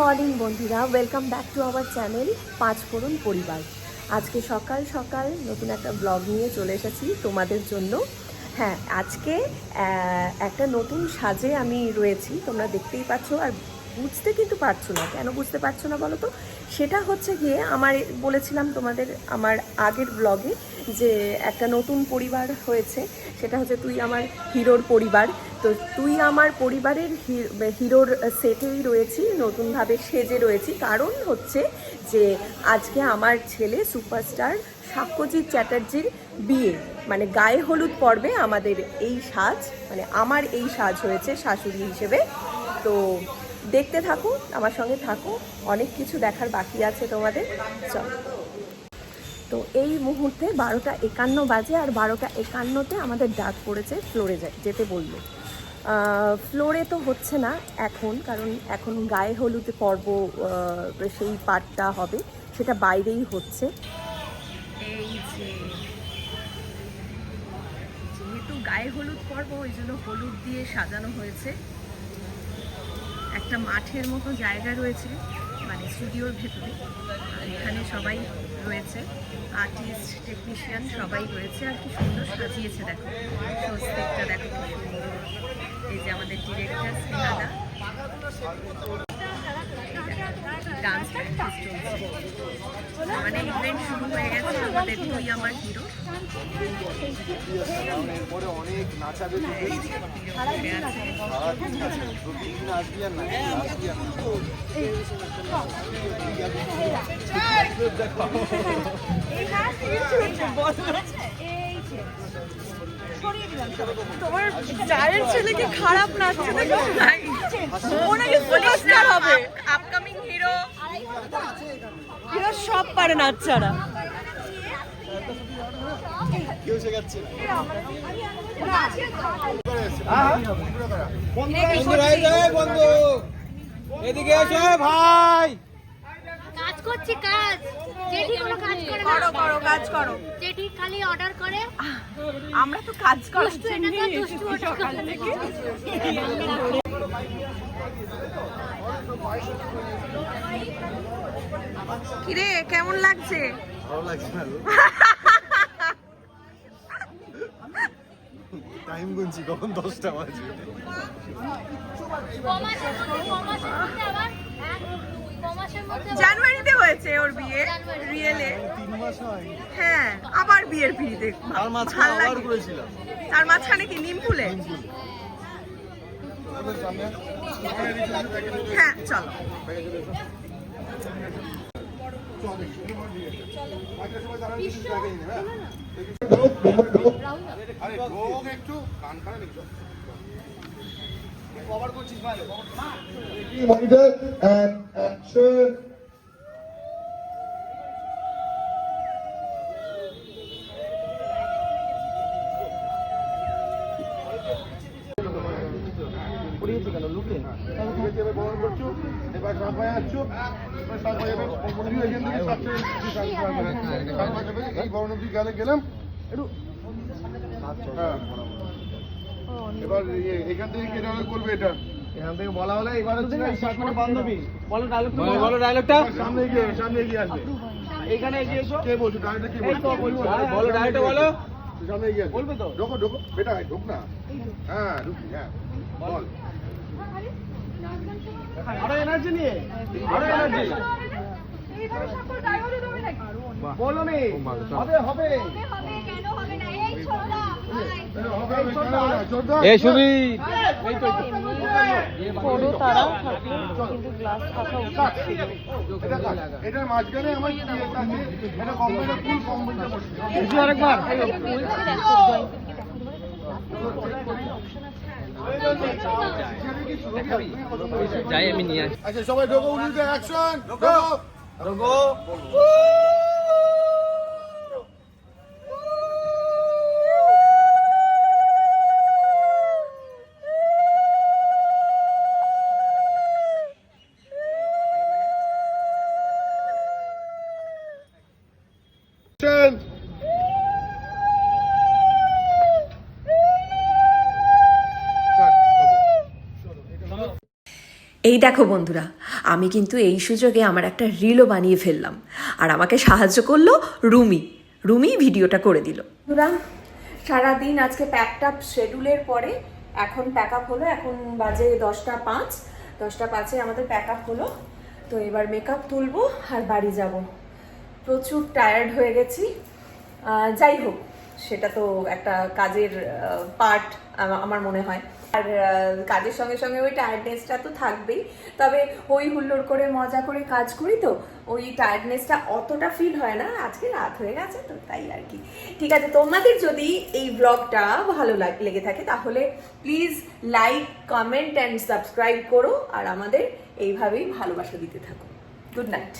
Morning বন্ধুরা welcome back to our channel Panch Phoron Paribar. আজকে সকাল সকাল নতুন একটা ব্লগ নিয়ে চলে এসেছি তোমাদের জন্য। হ্যাঁ আজকে একটা নতুন সাজে আমি রয়েছি, তোমরা দেখতেই পাচ্ছ আর বুঝতে কিন্তু পারছ না। কেন বুঝতে পারছ না বলো তো? সেটা হচ্ছে গিয়ে আমার বলেছিলাম তোমাদের আমার আগের ব্লগে যে একটা নতুন পরিবার হয়েছে, সেটা হচ্ছে তুই আমার হিরোর পরিবার। তো তুই আমার পরিবারের হিরোর সেটেই রয়েছি, নতুনভাবে সেজে রয়েছি। কারণ হচ্ছে যে আজকে আমার ছেলে সুপারস্টার সাক্ষ্যজিৎ চ্যাটার্জির বিয়ে মানে গায়ে হলুদ পর্বে আমাদের এই সাজ মানে আমার এই সাজ হয়েছে শাশুড়ি হিসেবে। তো দেখতে থাকো, আমার সঙ্গে থাকো, অনেক কিছু দেখার বাকি আছে তোমাদের। চল। তো এই মুহূর্তে বারোটা একান্ন বাজে আর বারোটা একান্নতে আমাদের ডাক পড়েছে ফ্লোরে যেতে বলল। ফ্লোরে তো হচ্ছে না এখন, কারণ এখন গায়ে হলুদ পর্ব সেই পার্টটা হবে, সেটা বাইরেই হচ্ছে। এই যে, যেহেতু গায়ে হলুদ পর্ব, ওই জন্য হলুদ দিয়ে সাজানো হয়েছে। একটা মাঠের মতো জায়গা রয়েছে মানে স্টুডিওর ভেতরে। এখানে সবাই রয়েছে। আর্টিস্ট টেকনিশিয়ান সবাই রয়েছে আর কি সুন্দর সাজিয়েছে, দেখো। স্বস্তিকটা দেখো এই যে আমাদের ডিরেক্টর স্নেহাদা ডান্স প্র্যাকটিস চলছে। মানে ইভেন্ট শুরু হয়ে গেছে আমাদের তুই আমার হিরো। তোমার জায়ের ছেলে কি খারাপ নাচছে না? ওনাকে সুপারস্টার হবে। আপকামিং হিরো সব পারে নাচারা কেউ শেখাচ্ছে না। বন্ধু এদিকে এসো ভাই। কাজ করছি কাজ। জেঠি কোনো কাজ করে করো করো কাজ করো। জেঠি খালি অর্ডার করে। আমরা তো কাজ করার দুষ্টু এটা তো দুষ্টু সকাল থেকে। কিরে কেমন লাগছে? ভালো লাগছে না টাইম গুনছি কখন দশটা বাজে জানুয়ারিতে হয়েছে ওর বিয়ে। রিয়েলে। হয় আবার বিয়ের পিড়িতে। তার মাঝখানে আবার করেছিলাম তার মাঝখানে কি নিম ফুলে হ্যাঁ চলো আরে ঢোক একটু কান খারাপ একটু কভার and action. এবার গেলাম একটু এবার এখান থেকে কে করবে এটা এখান থেকে বলা হলে এবার হচ্ছে বান্ধবী বলো বলো ডায়লগটা সামনে এগিয়ে সামনে আসবে এখানে এগিয়ে এসো কে বলছো ডায়লগটা কে বলছো বলো। ডায়লগটা বলো সামনে আসবে বলবে তো? ঢোকো ঢোকো বেটা ঢোক না। হ্যাঁ ঢুকি হ্যাঁ। বল। আরও এনার্জি নিয়ে। আরও এনার্জি বলো হবে হবে। এই তো এটার মাঝখানে আমার এটা কোম্পানির ফুল কোম্পানিটা আরেকবার। যাই আমি নিয়ে আসি আচ্ছা সবাই ঢোকো উনিশে অ্যাকশন ঢোকো রোগো অ্যাকশন এই দেখো বন্ধুরা, আমি কিন্তু এই সুযোগে আমার একটা রিলও বানিয়ে ফেললাম। আর আমাকে সাহায্য করল রুমি। রুমি ভিডিওটা করে দিল। বন্ধুরা, সারাদিন আজকে প্যাকড আপ শেডিউলের পরে এখন প্যাক আপ হলো, এখন বাজে দশটা পাঁচ। দশটা পাঁচে আমাদের প্যাক আপ হলো। তো এবার মেকআপ তুলবো আর বাড়ি যাব। প্রচুর টায়ার্ড হয়ে গেছি। যাই হোক সেটা তো একটা কাজের পার্ট আমার মনে হয়। আর কাজের সঙ্গে সঙ্গে ওই টায়ার্ডনেসটা তো থাকবেই। তবে ওই হুল্লোড় করে, মজা করে কাজ করি তো, ওই টায়ার্ডনেসটা অতটা ফিল হয় না। আজকে রাত হয়ে গেছে তো, তাই আর কি। ঠিক আছে, তোমাদের যদি এই ব্লগটা ভালো লেগে থাকে, তাহলে please like comment and subscribe করো। আর আমাদের এইভাবেই ভালোবাসা দিতে থাকো। Good night